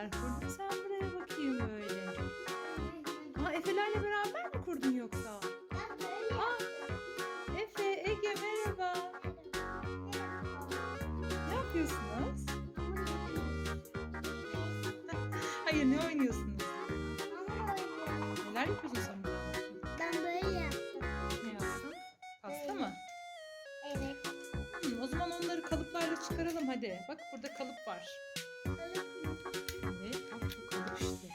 neler kurdun sen buraya bakayım böyle. Aa Efe'lerle beraber mi kurdun yoksa? Aa Efe, Ege merhaba. Ne yapıyorsunuz? Hayır ne oynuyorsunuz? Neler yapıyorsun sen burada? Ben böyle yaptım. Ne yaptın? Pasta mı? Evet. Hmm, o zaman onları kalıplarla çıkaralım hadi. Bak burada kalıp var. Kalıp mı? İşte.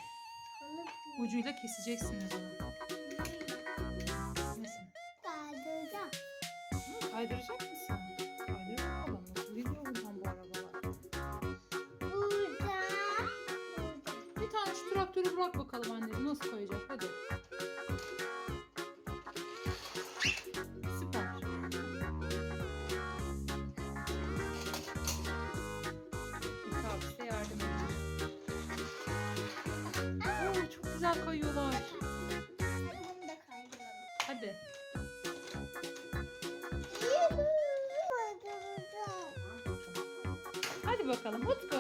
Ucuyla keseceksiniz onu. Nasıl? Kaldıracağım. Hı, Kaydıracak mısın? Kaydır bakalım. Nasıl gidiyor buradan bu arabalar? Burada. Bir tane şu traktörü bırak bakalım anneciğim. Nasıl koyacak? Hadi. Bakalım Utku.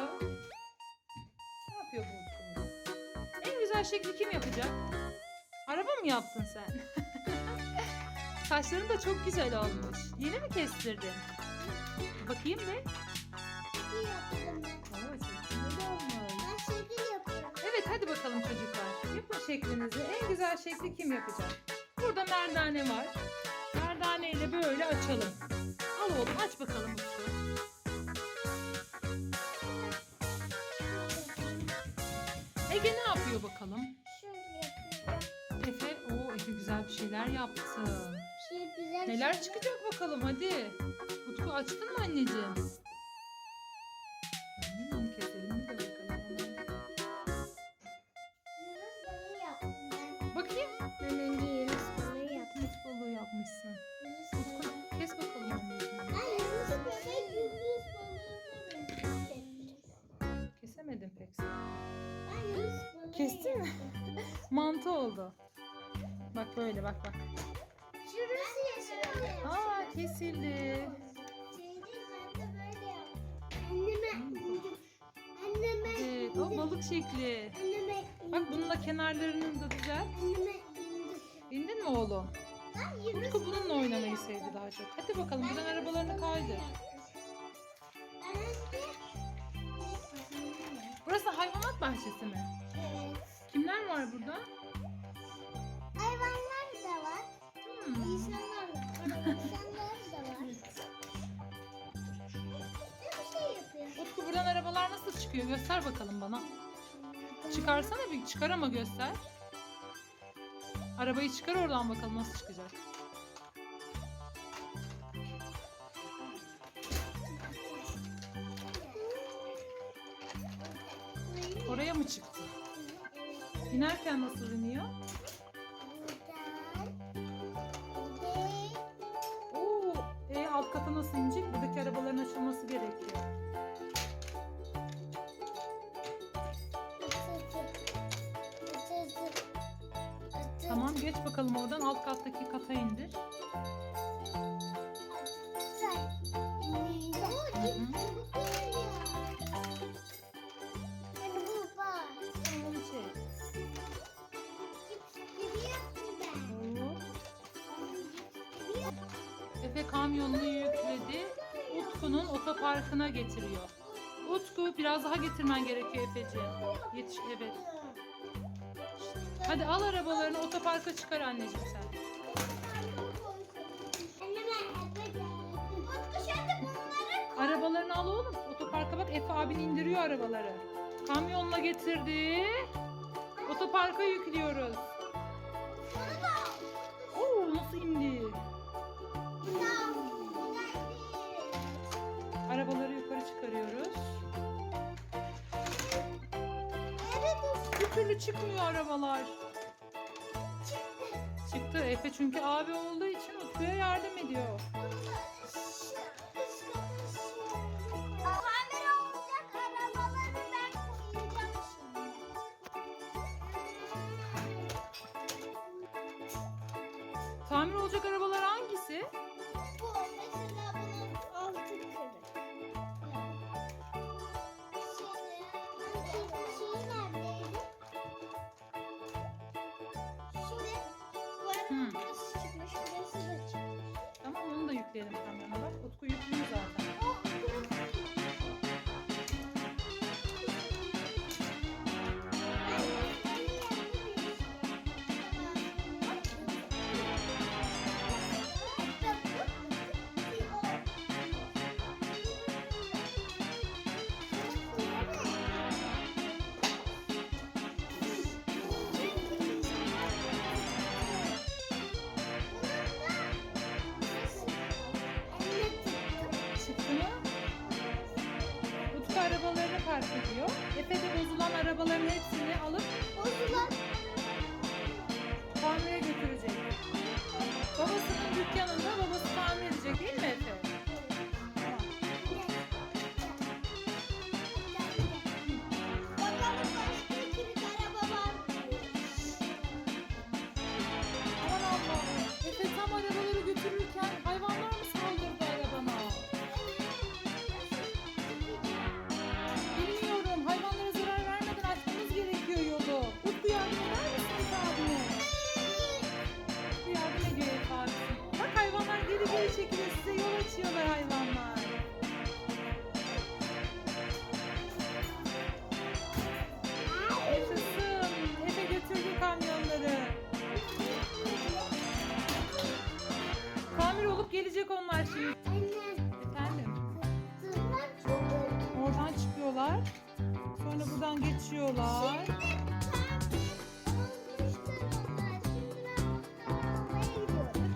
Ne yapıyor bu Utku? En güzel şekli kim yapacak? Araba mı yaptın sen? Saçların da çok güzel olmuş. Yeni mi kestirdin? Bakayım bir. İyi yaptım ben. Oo, çok güzel olmuş. Ben şekil yapıyorum. Evet hadi bakalım çocuklar. Yapın şeklinizi. En güzel şekli kim yapacak? Burada merdane var. Merdane ile böyle açalım. Al oğlum aç bakalım Utku. Ege ne yapıyor bakalım? Şöyle yapıyorum. Efe, o Efe güzel bir şeyler yaptı. Şey güzel Neler şeyler- çıkacak bakalım hadi. Utku açtın mı anneciğim? Kestin mi? Mantı oldu. Bak böyle bak bak. Şurası yeşil oluyor. Aa kesildi. Evet o balık şekli. Bak bununla kenarlarını da düzelt. Bindin mi oğlum? Utku bununla oynamayı sevdi daha çok. Hadi bakalım buradan arabalarını kaydır. Burası hayvanat bahçesi mi? Var burada? Hayvanlar da var. Hmm. İnsanlar da var. İnsanlar da var. Bir şey yapıyor. Utku buradan arabalar nasıl çıkıyor? Göster bakalım bana. Çıkarsana bir çıkar ama göster. Arabayı çıkar oradan bakalım nasıl çıkacak. Oraya mı çıktı? İnerken nasıl iniyor? Oo, e, alt kata nasıl inecek? Buradaki arabaların açılması gerekiyor. Tamam geç bakalım oradan alt kattaki kata indir. Efe kamyonunu yükledi. Utku'nun otoparkına getiriyor. Utku biraz daha getirmen gerekiyor Efeciğim. Yetiş evet. Hadi al arabalarını otoparka çıkar anneciğim sen. Arabalarını al oğlum. Otoparka bak Efe abin indiriyor arabaları. Kamyonla getirdi. Otoparka yüklüyoruz. Arabaları yukarı çıkarıyoruz. Bir türlü çıkmıyor arabalar. Çıktı Efe çünkü abi olduğu için Utku'ya yardım ediyor. Kamera olacak arabaları ben koyacağım. Tamir olacak arabalar arabaların hepsini gelecek onlar şimdi. Anne, Efendim. sığınmak çok oldu. Oradan çıkıyorlar. Sonra buradan geçiyorlar.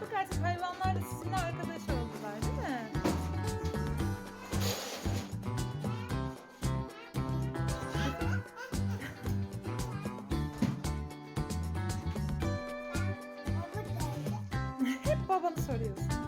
Bak artık hayvanlar da sizinle arkadaş oldular değil mi? Hep babanı soruyorsun.